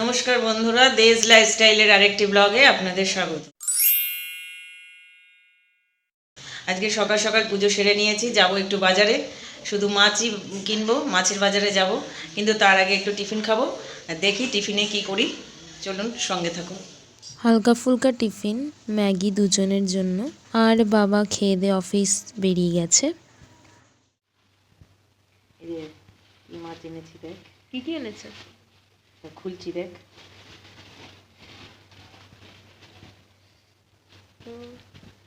নমস্কার বন্ধুরা দেজ লাইফস্টাইলের আরেকটি ব্লগে আপনাদের স্বাগত। আজকে সকাল সকাল পুজো সেরে নিয়েছি যাব একটু বাজারে। শুধু মাছই কিনবো মাছের বাজারে যাব কিন্তু তার আগে একটু টিফিন খাব। আর দেখি টিফিনে কি করি। চলুন সঙ্গে থাকুন। হালকা ফুলকা টিফিন ম্যাগি দুজনের জন্য। আর বাবা খেয়ে দিয়ে অফিস বেরিয়ে গেছে। কি মাছ এনেছি দেখ। কি কি এনেছে? খুলছি দেখ।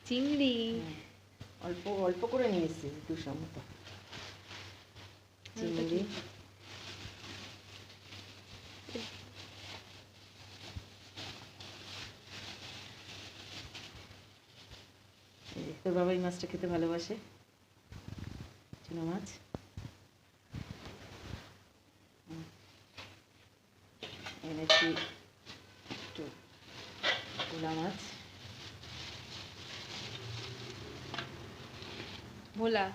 চিংড়ি। অল্প অল্প করে নিয়ে এসেছি দুশো মতো চিংড়ি। তোর বাবা এই মাছটা খেতে ভালোবাসে? চুনো মাছ হুম। এনেছি একটু ভোলা মাছ ভোলা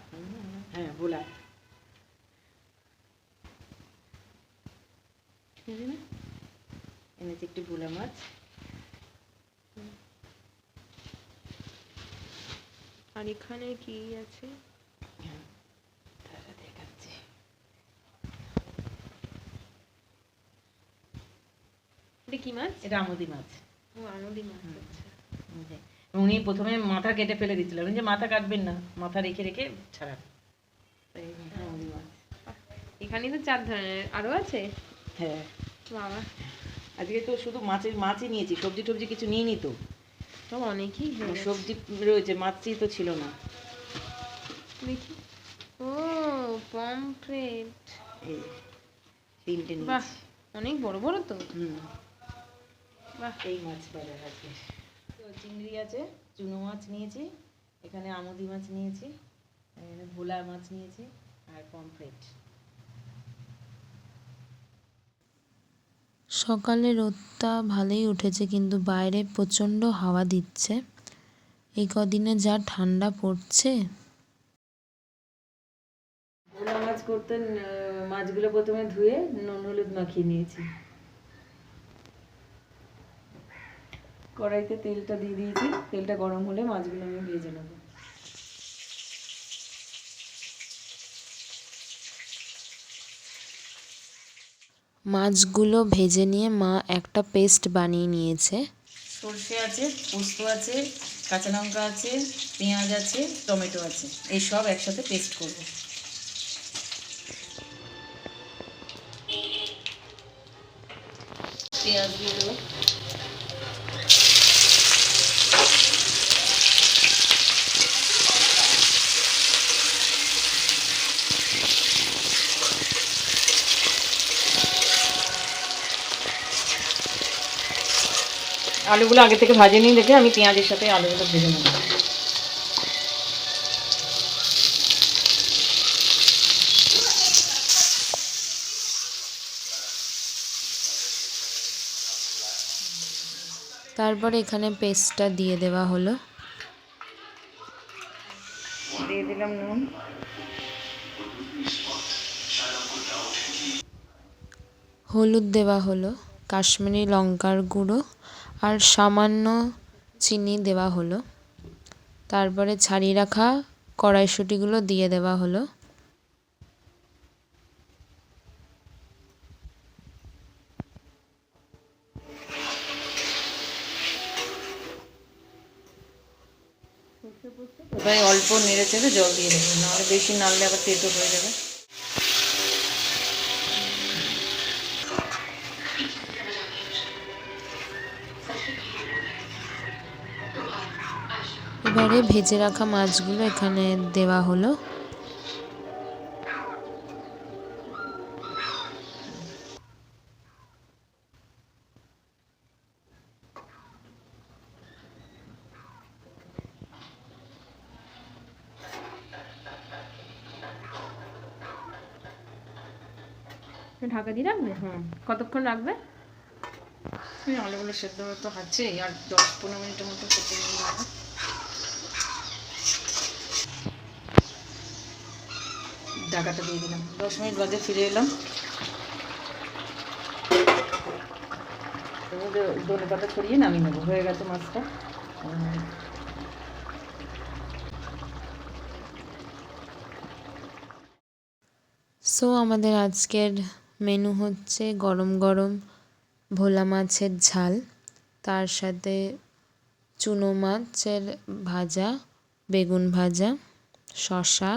হ্যাঁ ভোলা এনেছি একটু ভোলা মাছ আর এখানে কি আছে হ্যাঁ, দাঁড়া দেখাচ্ছি এটা কি মাছ? এটা আমুদি মাছ। ও আমুদি মাছ আচ্ছা। উনি প্রথমে মাথা কেটে ফেলে দিচ্ছিলেন উনি যে মাথা কাটবেন না। মাথা রেখে রেখে ছাড়া আমুদি মাছ। এখানে তো চার ধরনের। আরও আছে? হ্যাঁ। বাবা। আজকে তো শুধু মাছের মাছই নিয়েছি। সবজি টবজি কিছু নিইনি তো। তো অনেকই সবজি রয়েছে মাছই তো ছিল না। দেখি। ও পমফ্রেট এই তিনটে বাহ অনেক বড় বড় তো? হুম। এই মাছ বাজার আছে তো চিংড়ি আছে চুনো মাছ নিয়েছি এখানে আমুদি মাছ নিয়েছি এখানে ভোলা মাছ নিয়েছি আর পমফ্রেট। সকালে রোদটা ভালোই উঠেছে কিন্তু বাইরে প্রচণ্ড হাওয়া দিচ্ছে। এই কদিনে যা ঠান্ডা পড়ছে। ভোলা মাছ করতে আহ, মাছগুলো প্রথমে ধুয়ে নুন হলুদ মাখিয়ে নিয়েছি। কড়াইতে তেলটা দিয়ে দিয়েছি। তেলটা গরম হলে মাছগুলো আমি ভেজে নেব। মাছগুলো ভেজে নিয়ে মা একটা পেস্ট বানিয়ে নিয়েছে। সর্ষে আছে পোস্ত আছে কাঁচা লঙ্কা আছে পেঁয়াজ আছে টমেটো আছে। এই সব একসাথে পেস্ট করব। পেঁয়াজ দিয়ে আলুগুলো আগে থেকে ভাজে নিয়ে দেখে আমি পেঁয়াজের সাথে আলুগুলো ভেজে নেব। তারপরে এখানে পেস্টটা দিয়ে দেওয়া হলো। দিয়ে দিলাম নুন। হলুদ দেওয়া হলো। কাশ্মীরি লঙ্কার গুঁড়ো আর সামান্য চিনি দেওয়া হলো। তারপরে ছাড়িয়ে রাখা কড়াইশুঁটিগুলো দিয়ে দেওয়া হলো। এবার অল্প নেড়ে চেড়ে জল দিয়ে দেবো, নাহলে বেশি নাড়লে আবার তেতো হয়ে যাবে। এবারে ভেজে রাখা মাছগুলো এখানে দেওয়া হলো। ঢাকা দিয়ে রাখবে? হুম। কতক্ষণ রাখবে? আলুগুলো সেদ্ধ তো হচ্ছে আর দশ পনেরো মিনিটের মতো সেদ্ধ ঢাকাটা দিয়ে দিলাম। দশ মিনিট বাদে ফিরে এলাম। ধনে পাতা ছড়িয়ে নামিয়ে নেব। হয়ে গেছে মাছটা। সো আমাদের আজকের মেনু হচ্ছে গরম গরম ভোলা মাছের ঝাল, তার সাথে চুনো মাছের ভাজা, বেগুন ভাজা, শসা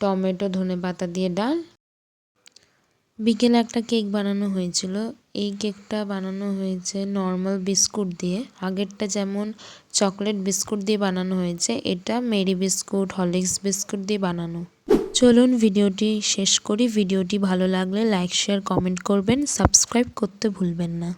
টমেটো, ধনে পাতা দিয়ে ডাল। বিকেলে একটা কেক বানানো হয়েছিল। এই কেকটা বানানো হয়েছে নর্মাল বিস্কুট দিয়ে। আগেরটা যেমন চকলেট বিস্কুট দিয়ে বানানো হয়েছে, এটা মেরি বিস্কুট হরলিক্স বিস্কুট দিয়ে বানানো। চলুন ভিডিওটি শেষ করি। ভিডিওটি ভালো লাগলে লাইক, শেয়ার, কমেন্ট করবেন। সাবস্ক্রাইব করতে ভুলবেন না।